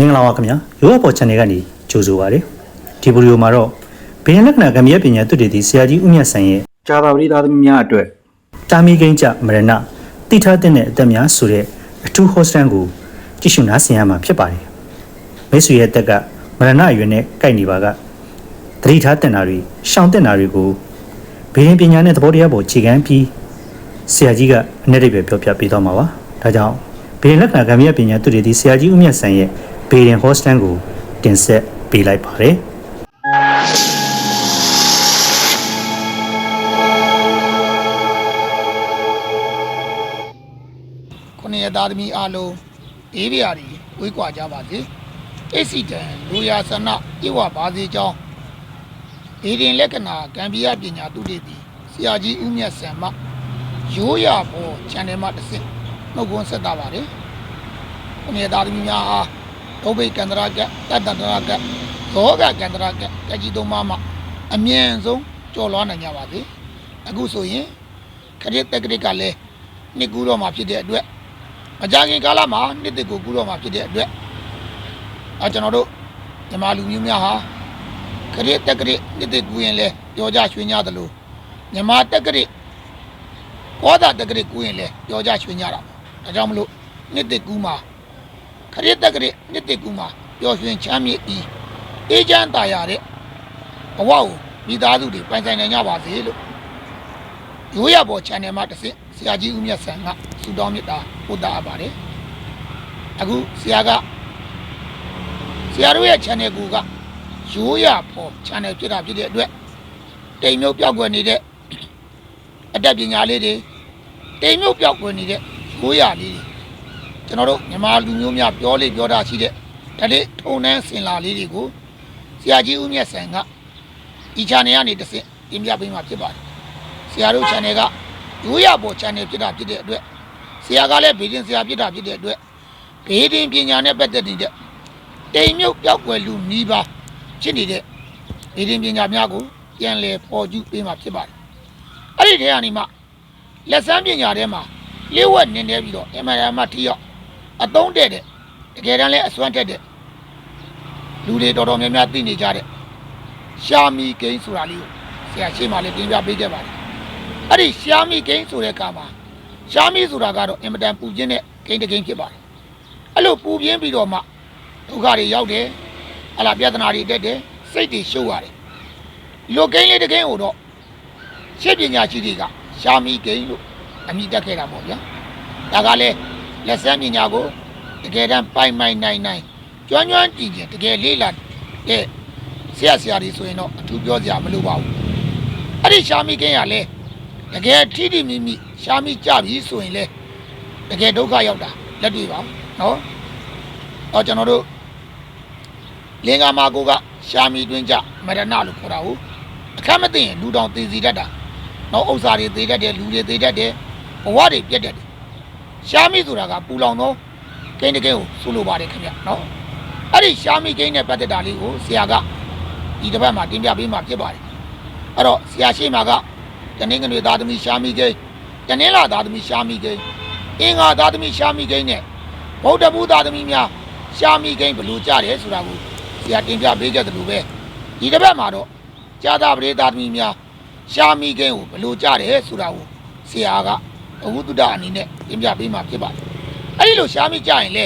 မင်္ဂလာပါခင်ဗျာရိုးအပေါ် channel ကနေကြိုဆိုပါရစေဒီဗီဒီယိုမှာတော့ဘင်းလက္ခဏာကံမြဲပညာသူတည်သည့်ဆရာကြီးဦးမြတ်ဆန်ရဲ့ဂျာသာပရိသတ်သမီးများအတွက်တာမီကိန်းကြမရဏတိထားတဲ့အသက်များဆိုတဲ့အထူးဟောစတန်ကိုကြည့်ရှုနားဆင်ရမှာဖြစ်ပါတယ်မိတ်ဆွေရဲ့အသက်ကမရဏအရွယ်နဲ့ကိုက်နေပါကသတိထားတင်တာတွေရှောင်တင်တာတွေကိုဘင်းပညာနဲ့သဘောတရားပေါ်ခြေခံပြီးဆရာကြီးကအ내ရိပ်ပဲပြောပြပေးသွားမှာပါဒါကြောင့်ဘင်းလက္ခဏာကံမြဲပညာသူတည်သည့်ဆရာကြီးဦးမြတ်ဆန်ရဲ့ ဘေဒင်ဟောစတန်ကိုတင်ဆက်ပေးလိုက်ပါတယ်ခုနှစ်ရက်သားသမီးအားလုံးဘေးပြာတွေဝေးကွာကြပါစေအိစီတံလူရာဆနပြေဝပါစေကြောင်းဘေးရင်လက္ခဏာကံပြရပညာတုတည်သည်ဆရာကြီးဦးမြတ်ဆံမရိုးရဘော channel မှာတစ်ဆင့်နှုတ်ခွန်းဆက်တာပါတယ်ခုနှစ်ရက်သားသမီးများအား ဒုဗိတ်ကန္တရာကတတ္တန္တရာကသောကကန္တရာကတကြီးသုံးပါးမှအမြင့်ဆုံးကျော်လွှားနိုင်ကြပါစေအခုဆိုရင်ခရစ်တက်ကရစ်ကလည်းနှစ်ကူတော့မှဖြစ်တဲ့အတွက်မကြခင်ကာလမှာနှစ်တစ်ကိုကူတော့မှာဖြစ်တဲ့အတွက်အဲကျွန်တော်တို့ဓမ္မလူမျိုးများဟာခရစ်တက်ကရစ်နှစ်တစ်ကူရင်လဲပျော်ကြရွှင်ကြသလိုမြမတက်ကရစ်ကောတာတက်ကရစ်ကူရင်လဲပျော်ကြရွှင်ကြတာပေါ့ဒါကြောင့်မလို့နှစ်တစ်ကူမှာ ခရစ်တက်ကရစ်နှစ်တစ်ကူမှာပျော်ရွှင်ချမ်းမြေ့ပြီးအေးချမ်းသာရတဲ့ဘဝကိုမိသားစုတွေပိုင်ဆိုင်နိုင်ကြပါစေလို့ရိုးရပေါ် channel မှာတစ်ဆင့်ဆရာကြီးဦးမြတ်ဆန်ကဆုတောင်းမေတ္တာပို့တာအပ်ပါတယ်အခုဆရာကဆရာတို့ရဲ့ channel ကူကရိုးရပေါ် channel ဖြစ်တာဖြစ်တဲ့အတွက်တိမ်မြုပ်ပြောက်ွယ်နေတဲ့အတတ်ပညာလေးတွေတိမ်မြုပ်ပြောက်ွယ်နေတဲ့ရိုးရလေးတွေ ကျွန်တော်တို့မြန်မာလူမျိုးများပြောလေပြောတာရှိတဲ့ဒါလေးထုံနှန်းစင်လာလေးတွေကိုဆရာကြီးဦးမြတ်ဆန်ကဒီ channel ကနေတစ်ဆင့်ပြင်ပြပေးမှာဖြစ်ပါတယ်ဆရာတို့ channel ကရိုးရပေါ် channel ဖြစ်တာဖြစ်တဲ့အတွက်ဆရာကလည်းဘေးတင်ဆရာဖြစ်တာဖြစ်တဲ့အတွက်ဘေးတင်ပညာနဲ့ပတ်သက်နေတဲ့တိမ်မြုပ်ပြောက်ွယ်လူနီးပါးဖြစ်နေတဲ့ဘေးတင်ပညာများကိုပြန်လည်ပေါ်ကျူးပေးမှာဖြစ်ပါတယ်။အဲ့ဒီထဲကနေမှလက်စမ်းပညာထဲမှာလျှို့ဝှက်နေနေပြီးတော့အမှန်တမ်းမှထိရောက် အသုံးတဲ့တဲ့တကယ်တမ်းလည်းအစွမ်းတက်တဲ့လူတွေတော်တော်များများသိနေကြတဲ့ရှာမီဂိမ်းဆိုတာလေးကိုဆရာရှေ့မှာလည်းတင်ပြပေးခဲ့ပါတယ်အဲ့ဒီရှာမီဂိမ်းဆိုတဲ့ကမှာရှာမီဆိုတာကတော့အင်မတန်ပူပြင်းတဲ့ဂိမ်းတစ်ဂိမ်းဖြစ်ပါတယ်အဲ့လိုပူပြင်းပြီးတော့မှဒုက္ခတွေရောက်တယ်ဟလာပြဿနာတွေတက်တယ်စိတ်တွေရှုပ်ရတယ်ဒီလိုဂိမ်းလေးတစ်ဂိမ်းကိုတော့ရှေ့ပညာရှိတွေကရှာမီဂိမ်းလို့အမည်တက်ခဲ့တာပေါ့ဗျာဒါကလည်း လက်စမ်းပညာကိုတကယ်တမ်းပိုင်ပိုင်နိုင်နိုင်ကျွမ်းကျွမ်းကြည့်ကြတကယ်လေးလာတဲ့ဆရာဆရာတွေဆိုရင်တော့အထူးပြောစရာမလိုပါဘူးအဲ့ဒီရှာမီဂိမ်းကလည်းတကယ်ထိထိမိမိရှားမိကြပြီဆိုရင်လေတကယ်ဒုက္ခရောက်တာလက်တွေ့ပါနော်။တော့ကျွန်တော်တို့လင်္ကာမာကိုကရှားမိတွင်းကြမရဏလို့ခေါ်တာဟုတ်အခက်မသိရင်လူတောင်သေစီတတ်တာ။နော်ဥစ္စာတွေသေတတ်တယ်လူတွေသေတတ်တယ်ဘဝတွေပြတ်တတ်တယ်။ ရှားမိဆိုတာကပူလောင်တော့ကိန်းတကယ်ကိုဆိုလိုပါတယ်ခင်ဗျနော်။အဲ့ဒီရှားမိကိန်းနဲ့ပတ်သက်တာလေးကိုဆရာကဒီတစ်ပတ်မှာတင်ပြပေးမှာဖြစ်ပါတယ်။အဲ့တော့ဆရာရှိမှာကတနင်္ဂနွေသားသမီးရှာမိကိန်းတနင်္လာသားသမီးရှာမိကိန်းအင်္ဂါသားသမီးရှာမိကိန်းနဲ့ဗုဒ္ဓဘုသားသမီးများရှာမိကိန်းဘယ်လို့ကြတယ်ဆိုတာကိုဆရာတင်ပြပေးခဲ့တယ်လို့ပဲဒီတစ်ပတ်မှာတော့ဇာတာပရိသသားသမီးများရှာမိကိန်းကိုဘယ်လို့ကြတယ်ဆိုတာကိုဆရာက ဘဝတုဒ္ဒအနေနဲ့တင်ပြပေးမှာဖြစ်ပါတယ်အဲ့ဒီလိုရှာမိကြရင်လေ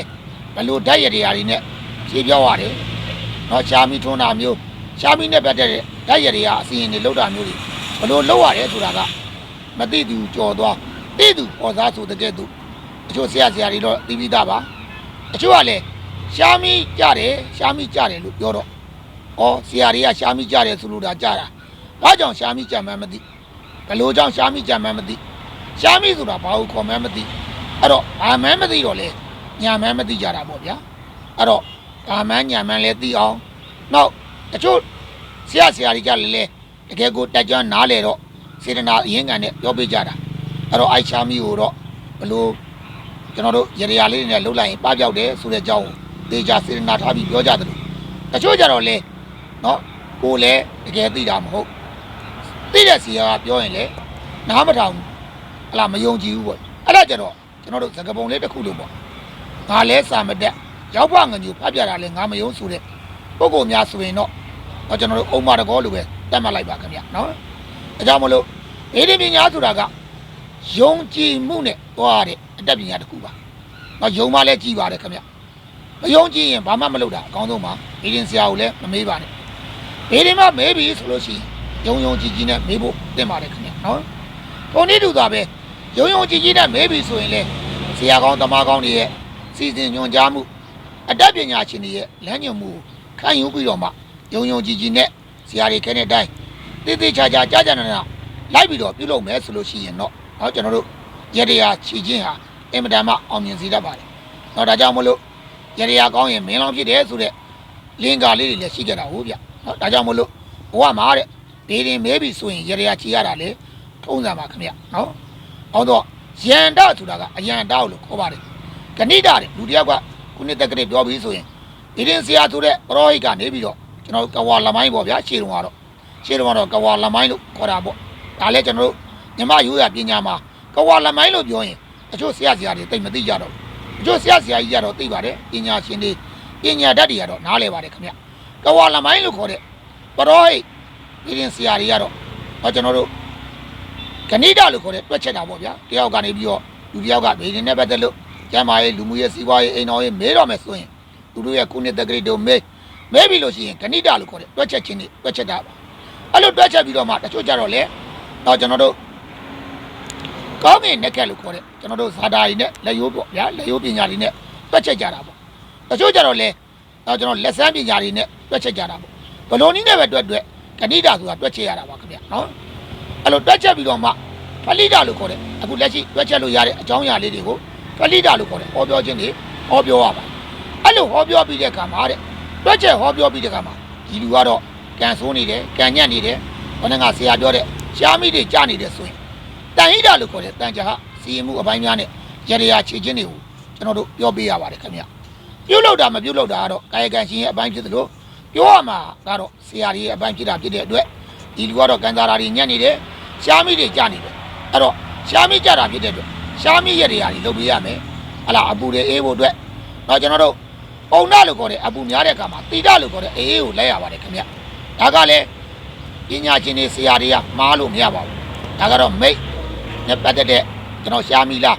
ဘယ်လို့ဓာတ်ရတရားတွေနဲ့ဖြေပြောရတယ်တော့ရှာမိထွန်းတာမျိုးရှာမိနဲ့ပတ်သက်တဲ့ဓာတ်ရတရားအစီရင်တွေလောက်တာမျိုးတွေဘလို့လောက်ရတယ်ဆိုတာကမသိသူကြော်သွားသိသူပေါ်စားဆိုတဲ့ကဲ့သို့အချို့ဆရာဆရာတွေတော့သိပြီးသားပါအချို့ကလည်းရှားမီကြတယ်ရှားမီကြတယ်လို့ပြောတော့ဩဆရာတွေကရှားမီကြတယ်ဆိုလို့ဒါကြတာဘာကြောင့်ရှားမီကြမှန်းမသိဘလို့ကြောင့်ရှားမီကြမှန်းမသိ ရှားမီဆိုတာဘာကိုခေါ်မှန်းမသိအဲ့တော့ဘာမှန်းမသိတော့လေညာမှန်းမသိကြတာပေါ့ဗျာအဲ့တော့ဘာမှန်းညာမှန်းလဲသိအောင်နောက်တချို့ဆရာဆရာတွေကြလည်းလေတကယ်ကိုတက်ကြွနားလေတော့စေတနာအရင်ကန်နဲ့ပြောပေးကြတာအဲ့တော့အိုက်ချာမီကိုတော့ဘလို့ကျွန်တော်တို့ရရလေးတွေနဲ့လှုပ်လိုက်ရင်ပပြောက်တယ်ဆိုတဲ့အကြောင်းကိုသေချာစေတနာထားပြီးပြောကြတယ်တချို့ကြတော့လေနော်ကိုလည်းတကယ်သိတာမဟုတ်သိတဲ့စီကပြောရင်လေနားမထောင်ဘူး ဟလာမယုံကြည်ဘူးပေါ့အဲ့ဒါကြတော့ကျွန်တော်တို့စကပုံလေးတစ်ခုလို့ပေါ့ငါလဲစာမတက်ရောက်ဖငညူဖတ်ပြတာလဲငါမယုံဆိုတဲ့ပုံကိုများဆိုရင်တော့တော့ကျွန်တော်တို့အုံမတကောလိုပဲတတ်မှတ်လိုက်ပါခင်ဗျနော်အဲကြောင့်မလို့အေဒီပညာဆိုတာကယုံကြည်မှုနဲ့တွားတဲ့အတတ်ပညာတစ်ခုပါတော့ယုံမှလည်းကြည်ပါတယ်ခင်ဗျမယုံကြည်ရင်ဘာမှမလုပ်တာအကောင်းဆုံးပါအေဒီဆရာကိုလည်းမမေးပါနဲ့အေဒီမှမေးပြီဆိုလို့ရှိရင်ယုံယုံကြည်ကြည်နဲ့မေးဖို့တင်ပါတယ်ခင်ဗျနော်ပုံနည်းတူတာပဲ ရုံရုံကြည်ကြီးနဲ့မေးပြီဆိုရင်လေဆရာကောင်းတမားကောင်းတွေရဲ့စီစဉ်ညွှန်ကြားမှုအတတ်ပညာရှင်တွေရဲ့လမ်းညွှန်မှုခံယူပြီးတော့မှရုံရုံကြည်ကြီးနဲ့ဆရာတွေခဲတဲ့အတိုင်းတိတိကျကျကြာကြာနာနာလိုက်ပြီးတော့ပြုလုပ်မယ်ဆိုလို့ရှိရင်တော့နောက်ကျွန်တော်တို့ရတရားချီချင်းဟာအင်မတန်မှအောင်မြင်စေတတ်ပါတယ်။တော့ဒါကြောင့်မလို့ရတရားကောင်းရင်မင်းလောင်ဖြစ်တယ်ဆိုတဲ့လင်းကာလေးတွေလည်းရှိကြတာဟုတ်ဗျ။နော်ဒါကြောင့်မလို့ဘဝမှာတဲ့ဒေရင်မဲပြီဆိုရင်ရတရားချီရတာလေထုံးစံပါခင်ဗျ။နော် ဟောတော့ယန္တဆိုတာကအယန္တလို့ခေါ်ပါတယ်ဂဏိတတဲ့လူတယောက်ကခုနှစ်တက်ကလေးပြောပြီးဆိုရင်ဣရင်ဆရာဆိုတဲ့ပရောဟိတ်ကနေပြီးတော့ကျွန်တော်ကဝါလမိုင်းပေါ့ဗျာရှေ့တုန်းကတော့ရှေ့တုန်းကတော့ကဝါလမိုင်းလို့ခေါ်တာပေါ့ဒါလည်းကျွန်တော်တို့မြမရိုးရာပညာမှာကဝါလမိုင်းလို့ပြောရင်အချို့ဆရာဆရာတွေတိတ်မသိကြတော့အချို့ဆရာဆရာကြီးကတော့သိပါတယ်ပညာရှင်တွေပညာတတ်တွေကတော့နားလည်ပါတယ်ခင်ဗျကဝါလမိုင်းလို့ခေါ်တဲ့ပရောဟိတ်ဣရင်ဆရာတွေကတော့ဟောကျွန်တော်တို့ ဂဏိတလို့ခေါ်တဲ့တွက်ချက်တာပေါ့ဗျာတယောက်ကနေပြီးတော့လူတယောက်ကဒီရင်နဲ့ပတ်သက်လို့ကျမ်းမာရေးလူမှုရေးစီးပွားရေးအိမ်တော်ရေးမေးတော့မယ်ဆိုရင်သူတို့ရဲ့ခုနှစ်တက္ကရီတို့မေးမေးပြီလို့ရှိရင်ဂဏိတလို့ခေါ်တယ်တွက်ချက်ချင်းတွေတွက်ချက်တာပါအဲ့လိုတွက်ချက်ပြီးတော့မှတချို့ကြတော့လေတော့ကျွန်တော်တို့ကောင်းကင်နက်ကက်လို့ခေါ်တယ်ကျွန်တော်တို့ဇာတာရီနဲ့လက်ရိုးပေါ့ဗျာလက်ရိုးပညာတွေနဲ့တွက်ချက်ကြတာပေါ့တချို့ကြတော့လေတော့ကျွန်တော်လက်စမ်းပညာတွေနဲ့တွက်ချက်ကြတာပေါ့ဘလုံးနည်းနဲ့ပဲတွက်တွက်ဂဏိတဆိုတာတွက်ချက်ရတာပါခင်ဗျနော် အဲ့လိုတွက်ချက်ပြီးတော့မှပလိဒလို့ခေါ်တယ်အခုလက်ရှိတွက်ချက်လို့ရတဲ့အကြောင်းအရာလေးတွေကိုပလိတာလို့ခေါ်တယ်ဟောပြောခြင်းတွေဟောပြောရပါတယ်အဲ့လိုဟောပြောပြီးတဲ့အခါမှာတဲ့တွက်ချက်ဟောပြောပြီးတဲ့အခါမှာဒီလူကတော့ကန်ဆိုးနေတယ်ကန်ညက်နေတယ်ဘယ်နှကဆရာပြောတဲ့ရှားမိတွေကြားနေတယ်ဆိုရင်တန်ဟိတာလို့ခေါ်တယ်တန်ကြာစီရင်မှုအပိုင်းများနဲ့ရရခြေချင်းတွေကိုကျွန်တော်တို့ပြောပေးရပါတယ်ခင်ဗျပြုတ်လောက်တာမပြုတ်လောက်တာကတော့ကာယကံရှင်ရဲ့အပိုင်းဖြစ်သလိုပြောရမှာကတော့ဆရာကြီးရဲ့အပိုင်းဖြစ်တာဖြစ်တဲ့အတွက် ဒီလူကတော့ကန်သာရာတွေညက်နေတယ်ရှားမိတွေကြားနေတယ်အဲ့တော့ရှားမိကြတာဖြစ်တဲ့အတွက်ရှားမိရတရားတွေလုပ်ပေးရမယ်ဟလာအပူတွေအေးဖို့အတွက်တော့ကျွန်တော်တို့ပုံနာလို့ခေါ်တဲ့အပူများတဲ့အခါမှာတိတလို့ခေါ်တဲ့အေးကိုလဲရပါတယ်ခင်ဗျဒါကလည်းပညာရှင်တွေဆရာတွေကမားလို့မရပါဘူးဒါကတော့မိတ်နဲ့ပတ်သက်တဲ့ကျွန်တော်ရှားမိလား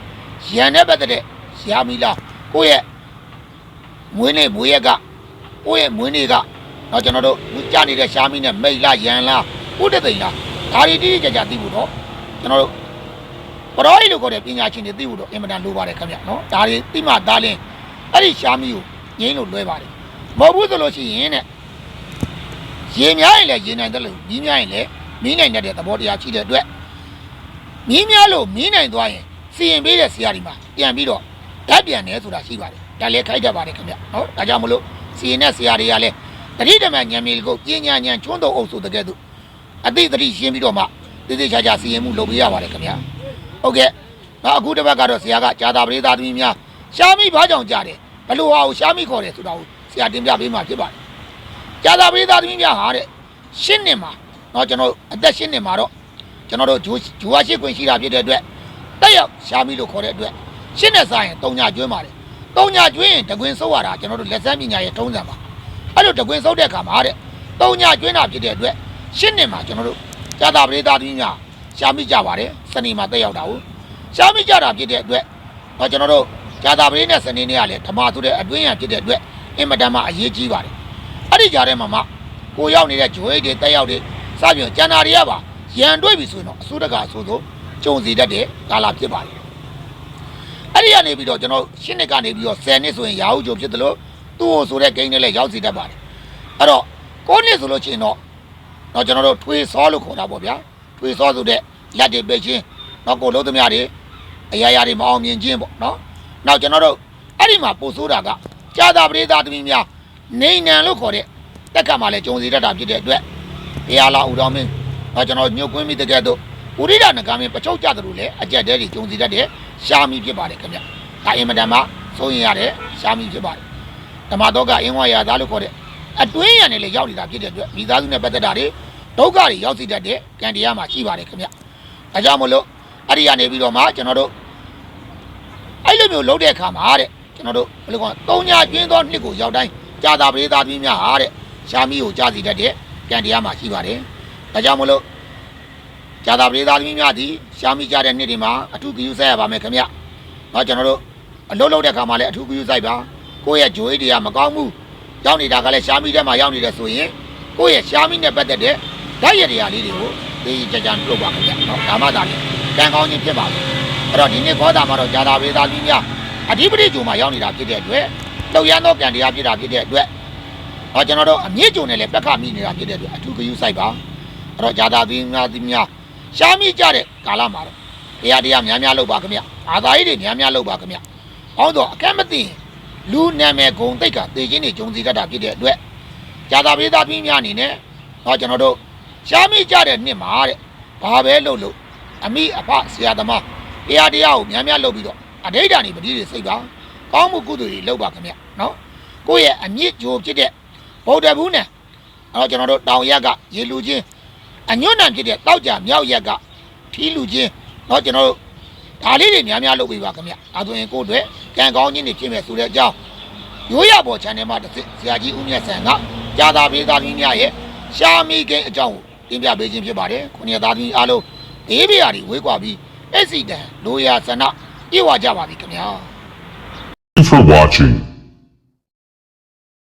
ရန်နဲ့ပတ်သက်တဲ့ရှားမိလားကိုယ့်ရဲ့မွေးနေ့မွေးရက်ကကိုယ့်ရဲ့မွေးနေ့ကတော့ကျွန်တော်တို့ကြားနေတဲ့ရှားမိနဲ့မိတ်လားရန်လား ဥဒသိန်လားဒါတွေတိတိကျကျသိဖို့တော့ကျွန်တော်တို့ပရောဟိတ်လို့ခေါ်တဲ့ပညာရှင်တွေသိဖို့တော့အင်မတန်လိုပါတယ်ခင်ဗျနော်ဒါတွေသိမှဒါလင်းအဲ့ဒီရှားမီကိုငိမ့်လို့လွဲပါတယ်မဟုတ်ဘူးဆိုလို့ရှိရင်တဲ့ရေများရင်လည်းရေနိုင်တယ်လို့မီးများရင်လည်းမီးနိုင်တဲ့သဘောတရားရှိတဲ့အတွက်မီးများလို့မီးနိုင်သွားရင်စီရင်ပေးတဲ့ဆရာဒီမှာပြန်ပြီးတော့ဓာတ်ပြန်တယ်ဆိုတာရှိပါတယ်ဒါလည်းခိုက်တတ်ပါတယ်ခင်ဗျနော်ဒါကြောင့်မလို့စီရင်တဲ့ဆရာတွေကလည်းတတိတမန်ဉာဏ်မြေကိုပညာဉာဏ်ချွန်းတော်အုပ်ဆိုတဲ့ကဲ့သို့ အသိသတိရှင်းပြီးတော့မှသေသေးချာချာစီရင်မှုလုပ်ပေးရပါတယ်ခင်ဗျာဟုတ်ကဲ့နောက်အခုတစ်ပတ်ကတော့ဆရာကကြာတာပရိသတ်သမီးများရှားမိဘာကြောင့်ကြားတယ်ဘလို့ဟာကိုရှားမိခေါ်တယ်ဆိုတာကိုဆရာတင်ပြပေးမှာဖြစ်ပါတယ်ကြာတာပရိသတ်သမီးများဟာတဲ့ရှင်းနှစ်မှာတော့ကျွန်တော်အသက်ရှင်းနှစ်မှာတော့ကျွန်တော်တို့ဂျူဂျူဝါရှိခွင့်ရှိတာဖြစ်တဲ့အတွက်တက်ရောက်ရှားမိလို့ခေါ်တဲ့အတွက်ရှင်းနဲ့ဆိုင်ရင်တုံညာကျွင်းပါတယ်တုံညာကျွင်းတကွင်းဆုပ်ရတာကျွန်တော်တို့လက်စမ်းပညာရဲ့ထုံးစံပါအဲ့လိုတကွင်းဆုပ်တဲ့အခါမှာတဲ့တုံညာကျွင်းတာဖြစ်တဲ့အတွက် ရှင်းနေမှာကျွန်တော်တို့ဂျာတာပရိသတ်သမီးများရှားမိကြပါတယ်စနေမှာတက်ရောက်တာကိုရှားမိကြတာဖြစ်တဲ့အတွက်တော့ကျွန်တော်တို့ဂျာတာပရိနဲ့စနေနေ့ကလည်းဓမ္မဆိုတဲ့အတွင်းရဖြစ်တဲ့အတွက်အင်မတန်မှအရေးကြီးပါတယ်အဲ့ဒီကြားထဲမှာမှကိုရောက်နေတဲ့ဂျွေးတွေတက်ရောက်တွေစပြင်ကျန်တာတွေကပါရန်တွေ့ပြီဆိုရင်တော့အစိုးတကအဆိုးဆိုကျုံစီတတ်တဲ့ကာလဖြစ်ပါတယ်အဲ့ဒီကနေပြီးတော့ကျွန်တော်ရှင်းနှစ်ကနေပြီးတော့10နှစ်ဆိုရင်ရာဟုကျုံဖြစ်တယ်လို့သူ့ကိုဆိုတဲ့ဂိမ်းတွေလည်းရောက်စီတတ်ပါတယ်အဲ့တော့ကိုနှစ်ဆိုလို့ရှိရင်တော့ တော့ကျွန်တော်တို့ထွေးစောလို့ခေါ်တာပေါ့ဗျာထွေးစောဆိုတဲ့လက်တွေပဲချင်းတော့ကိုလုံးသမားတွေအရာရာတွေမအောင်မြင်ခြင်းပေါ့နော်။နောက်ကျွန်တော်တို့အဲ့ဒီမှာပို့ဆိုးတာကကြာတာပရိသတ်သမီးများနေနံလို့ခေါ်တဲ့တက်ကမှလည်းကြုံစီတတ်တာဖြစ်တဲ့အတွက်တရားလာဦးတော်မင်းတော့ကျွန်တော်ညှို့ကွင်းမိတကယ်တော့ဥရိဒနဂါမင်းပချုပ်ကြတယ်လို့လည်းအကြက်တဲတွေကြုံစီတတ်တဲ့ရှားမီဖြစ်ပါတယ်ခင်ဗျ။ဒါအင်မတန်မှစိုးရင်ရတဲ့ရှားမီဖြစ်ပါတယ်။ဓမ္မတော့ကအင်းဝါရာသားလို့ခေါ်တဲ့အတွင်းရံနဲ့လည်းရောက်နေတာဖြစ်တဲ့အတွက်မိသားစုနဲ့ပတ်သက်တာတွေ ဒုက္ခတွေရောက်စီတတ်တဲ့ကံတရားမှာရှိပါတယ်ခင်ဗျ။ဒါကြောင့်မလို့အဲ့ဒီကနေပြီးတော့မှကျွန်တော်တို့အဲ့လိုမျိုးလုပ်တဲ့အခါမှာတဲ့ကျွန်တော်တို့ဘယ်လိုကောသုံးညာကျင်းသောနှစ်ကိုရောက်တိုင်းကြာတာပရိသတ်ကြီးများဟာတဲ့ရှာမီကိုကြားစီတတ်တဲ့ကံတရားမှာရှိပါတယ်ဒါကြောင့်မလို့ကြာတာပရိသတ်ကြီးများသည်ရှာမီကြတဲ့နှစ်တွေမှာအထူးဂရုစိုက်ရပါမယ်ခင်ဗျ။တော့ကျွန်တော်တို့အလုပ်လုပ်တဲ့ခါမှာလည်းအထူးဂရုစိုက်ပါကိုယ့်ရဲ့ဂျိုးအိတ်တွေကမကောင်းဘူးရောက်နေတာကလည်းရှာမီထဲမှာရောက်နေတယ်ဆိုရင်ကိုယ့်ရဲ့ရှာမီနဲ့ပတ်သက်တဲ့ ဓာတ်ရတရားလေးတွေကိုသိကြကြလုပ်ပါခင်ဗျ။နော်ဒါမှသာလေကံကောင်းခြင်းဖြစ်ပါမယ်။အဲ့တော့ဒီနေ့ခေါ်တာမှာတော့ကြာတာပရိသတ်ကြီးများအဓိပတိဂျိုမှာရောက်နေတာဖြစ်တဲ့အတွက်လောက်ရန်သောကံတရားဖြစ်တာဖြစ်တဲ့အတွက်ဟောကျွန်တော်တို့အမြင့်ဂျုံနဲ့လည်းပက်ခမိနေတာဖြစ်တဲ့အတွက်အထူးဂရုစိုက်ပါအဲ့တော့ဂျာတာသီးများသီးများရှားမိကြတဲ့ကာလမှာတော့တရားတရားများများလုပ်ပါခင်ဗျအာသာကြီးတွေများများလုပ်ပါခင်ဗျဟောတော့အကန့်မသိရင်လူနာမည်ဂုံတိတ်ကတေချင်းတွေဂျုံစီတတ်တာဖြစ်တဲ့အတွက်ဂျာတာပေးသားပြီးများအနေနဲ့ဟောကျွန်တော်တို့ ရှားမိကြတဲ့နှစ်မှာတဲ့ဘာပဲလုပ်လို့အမိအဖဆရာသမားတရားတရားကိုများများလုပ်ပြီးတော့အဋိဌာန်ဤပတိတွေစိတ်ပါကောင်းမှုကုသိုလ်တွေလုပ်ပါခင်ဗျနော်ကိုယ့်ရဲ့အမြင့်ဂျိုဖြစ်တဲ့ဗုဒ္ဓဘူးနဲ့အဲ့တော့ကျွန်တော်တို့တောင်ရက်ကရေလူချင်းအညွန့်နံဖြစ်တဲ့တောက်ကြမြောက်ရက်ကထီးလူချင်းတော့ကျွန်တော်တို့ဒါလေးတွေများများလုပ်ပေးပါခင်ဗျအဲဆိုရင်ကိုယ့်အတွက်ကံကောင်းခြင်းတွေဖြစ်မယ်ဆိုတဲ့အကြောင်းရိုးရပေါ် channel မှာတစ်စစ်ဆရာကြီးဦးမြတ်ဆန်ကကြာသာပေးသားကြီးများရဲ့ရှာမီကိန်းအကြောင်းကို တင်ပြပေးခြင်းဖြစ်ပါတယ်ခုနှစ်သားကြီးအားလုံးဒေးပြာတွေဝေးကွာပြီးအက်စီတန်လိုရာဆန္ဒပြေဝကြပါပြီခင်ဗျာ Thank you for watching.